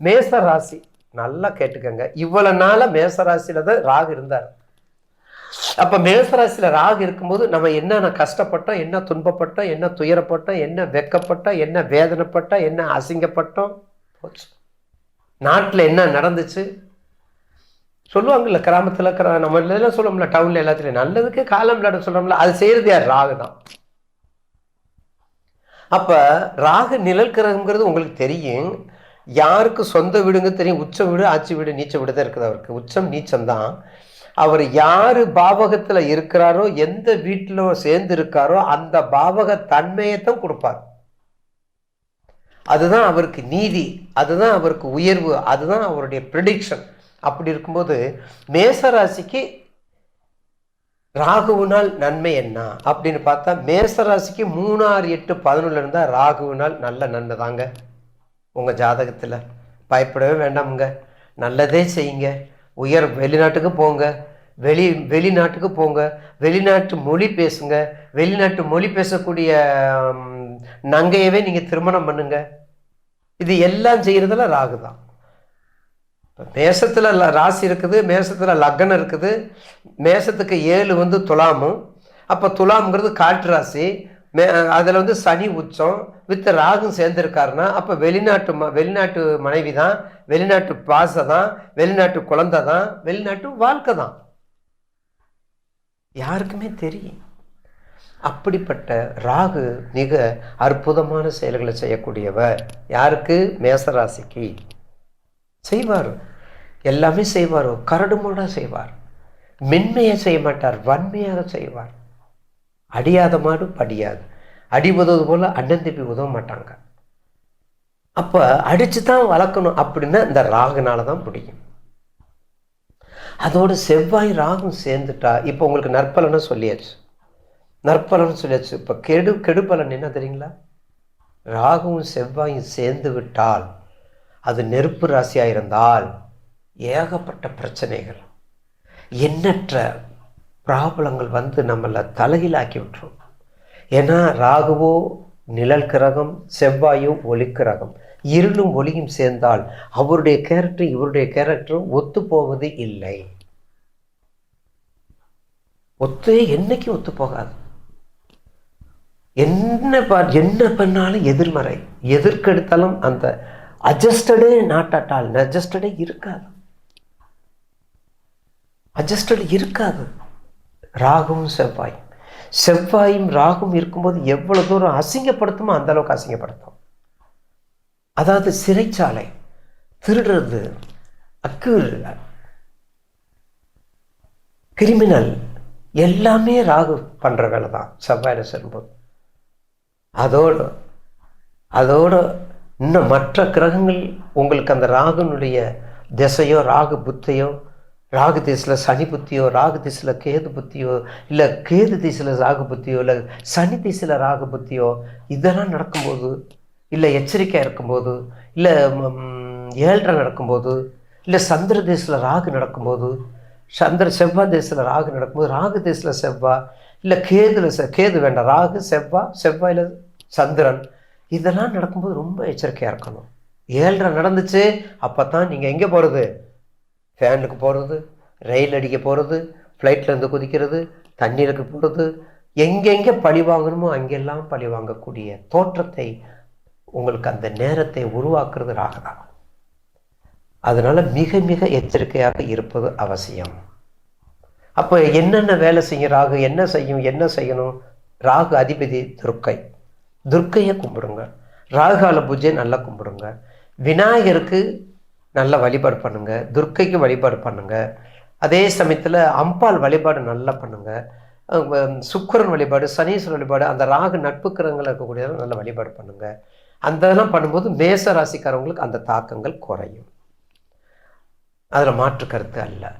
மேச ராசி நல்லா கேட்டுக்கங்க. இவ்வளவு நாள மேச ராசியில தான் ராகு இருந்தார். அப்ப மேசராசியில ராகு இருக்கும்போது நம்ம என்னென்ன கஷ்டப்பட்டோம் என்ன துன்பப்பட்டோம் என்ன துயரப்பட்டோம் என்ன வெக்கப்பட்டோம் என்ன வேதனைப்பட்டோம் என்ன அசிங்கப்பட்டோம்? போச்சு. நாட்டுல என்ன நடந்துச்சு? சொல்லுவாங்கல்ல கிராமத்துல கிரா நம்ம எல்லாம் சொல்லுவோம்ல டவுன்ல எல்லாத்துலயும். நல்லதுக்கு காலம் விளையாட சொல்றோம்ல அது செய்யறது யார்? ராகு தான். அப்ப ராகு நிழல் கிரகங்கிறது உங்களுக்கு தெரியும். யாருக்கு சொந்த வீடுங்க தெரியும்? உச்ச வீடு ஆட்சி வீடு நீச்ச வீடு தான் இருக்குது அவருக்கு. உச்சம் நீச்சம் தான். அவர் யார் பாவகத்தில் இருக்கிறாரோ எந்த வீட்டில் சேர்ந்து இருக்காரோ அந்த பாவக தன்மையை தான் கொடுப்பார். அதுதான் அவருக்கு நீதி அதுதான் அவருக்கு உயர்வு அதுதான் அவருடைய ப்ரிடிக்ஷன் அப்படி இருக்கும்போது மேசராசிக்கு ராகுவினால் நன்மை என்ன? அப்படின்னு பார்த்தா மேசராசிக்கு மூணாறு எட்டு பதினொன்றுல இருந்தால் ராகுவினால் நல்ல நன்மை தாங்க. உங்கள் ஜாதகத்தில்? பயப்படவே வேண்டாமுங்க. நல்லதே செய்யுங்க. உயர் வெளிநாட்டுக்கு போங்க. வெளி வெளிநாட்டுக்கு போங்க. வெளிநாட்டு மொழி பேசுங்க. வெளிநாட்டு மொழி பேசக்கூடிய நங்கையவே நீங்கள் திருமணம் பண்ணுங்க. இது எல்லாம் செய்கிறதுல ராகு தான். மேசத்தில் ல- ராசி இருக்குது. மேசத்தில் லக்னம் இருக்குது. மேசத்துக்கு ஏழு வந்து துலாமும் அப்போ துலாம்ங்கிறது காற்று ராசி. அதில் வந்து சனி உச்சம் வித் ராகும் சேர்ந்துருக்காருன்னா அப்போ வெளிநாட்டு ம வெளிநாட்டு மனைவி தான் வெளிநாட்டு பாசை தான் வெளிநாட்டு குழந்தை தான் வெளிநாட்டு வாழ்க்கை தான் யாருக்குமே தெரியும். அப்படிப்பட்ட ராகு மிக அற்புதமான செயல்களை செய்யக்கூடியவர் யாருக்கு? மேசராசிக்கு. செய்வார். எல்லாமே செய்வார். கரடுமுரடா செய்வார். மென்மையை செய்ய மாட்டார். வன்மையாக செய்வார். அடியாத மாடு படியாது. அடி உதவுது போல் அண்ணன் தம்பி உதவ மாட்டாங்க. அப்போ அடித்து தான் வளர்க்கணும் அப்படின்னா இந்த ராகுனால தான் முடியும். அதோட செவ்வாய் ராகும் சேர்ந்துட்டா இப்போ உங்களுக்கு நற்பலன்னு சொல்லியாச்சு. நற்பலன்னு சொல்லியாச்சு. இப்போ கெடு கெடுபலன் என்ன தெரியுங்களா? ராகுவும் செவ்வாயும் சேர்ந்து விட்டால் அது நெருப்பு ராசியாக இருந்தால் ஏகப்பட்ட பிரச்சனைகள். எண்ணற்ற ப்ராப்ளங்கள் வந்து நம்மளை தலையிலாக்கி விட்டுரும். ஏன்னா ராகுவோ நிழல் கிரகம் செவ்வாயோ ஒளி கிரகம். இருளும் ஒளியும் சேர்ந்தால் அவருடைய கேரக்டர் இவருடைய கேரக்டரும் ஒத்து போவது இல்லை. ஒத்து என்னைக்கும் ஒத்து போகாது. என்ன பார் என்ன பண்ணாலும் எதிர்மறை. எதிர்க்கெடுத்தாலும் அந்த அட்ஜஸ்டடே நாட்டாட்டால் அட்ஜஸ்டடே இருக்காது. அட்ஜஸ்டட் இருக்காது. ராகுவும் செவ்வாயும் செவ்வாயும் ராகும் இருக்கும்போது எவ்வளோ தூரம் அசிங்கப்படுத்துமோ அந்த அளவுக்கு அசிங்கப்படுத்தும். அதாவது சிறைச்சாலை திருடுறது அக்கு கிரிமினல் எல்லாமே ராகு பண்ணுற வேலை தான் செவ்வாயில் சேரும்போது. அதோடு அதோட இன்னும் மற்ற கிரகங்கள் உங்களுக்கு அந்த ராகுனுடைய திசையோ ராகு புத்தையோ ராகு திசையில் சனி புத்தியோ ராகு திசையில் கேது புத்தியோ இல்லை கேது திசையில் ராகு புத்தியோ இல்லை சனி திசையில் ராகு புத்தியோ இதெல்லாம் நடக்கும்போது இல்லை எச்சரிக்கையாக இருக்கும்போது இல்லை ஏழ்ரை நடக்கும்போது இல்லை சந்திர தேசத்தில் ராகு நடக்கும்போது சந்திர செவ்வாய் தேசத்தில் ராகு நடக்கும்போது ராகு தேசத்தில் செவ்வாய் இல்லை கேதுல செ கேது வேண்டாம் ராகு செவ்வாய் செவ்வாயில் சந்திரன் இதெல்லாம் நடக்கும்போது ரொம்ப எச்சரிக்கையாக இருக்கணும். ஏழ்ரை நடந்துச்சு அப்போ தான் நீங்கள் எங்கே போகிறது ஃபேனுக்கு போகிறது ரயில் அடிக்க போகிறது ஃப்ளைட்லேருந்து குதிக்கிறது தண்ணீருக்கு போகிறது எங்கெங்கே பழி வாங்கணுமோ அங்கெல்லாம் பழி வாங்கக்கூடிய தோற்றத்தை உங்களுக்கு அந்த நேரத்தை உருவாக்குறது ராகதான் அதனால் மிக மிக எச்சரிக்கையாக இருப்பது அவசியம். அப்போ என்னென்ன வேலை செய்யும் ராகு என்ன செய்யும் என்ன செய்யணும்? ராகு அதிபதி துர்க்கை. துர்க்கையை கும்பிடுங்க. ராகுகால பூஜை நல்லா கும்பிடுங்க. விநாயகருக்கு நல்லா வழிபாடு பண்ணுங்க. துர்க்கைக்கு வழிபாடு பண்ணுங்க. அதே சமயத்தில் அம்பாள் வழிபாடு நல்லா பண்ணுங்க. சுக்கரன் வழிபாடு சனீஸ்வரன் வழிபாடு அந்த ராகு நட்பு இருக்கக்கூடியதெல்லாம் நல்லா வழிபாடு பண்ணுங்க. அந்த இதெல்லாம் பண்ணும்போது மேச ராசிக்காரவங்களுக்கு அந்த தாக்கங்கள் குறையும். அதில் மாற்று கருத்து அல்ல.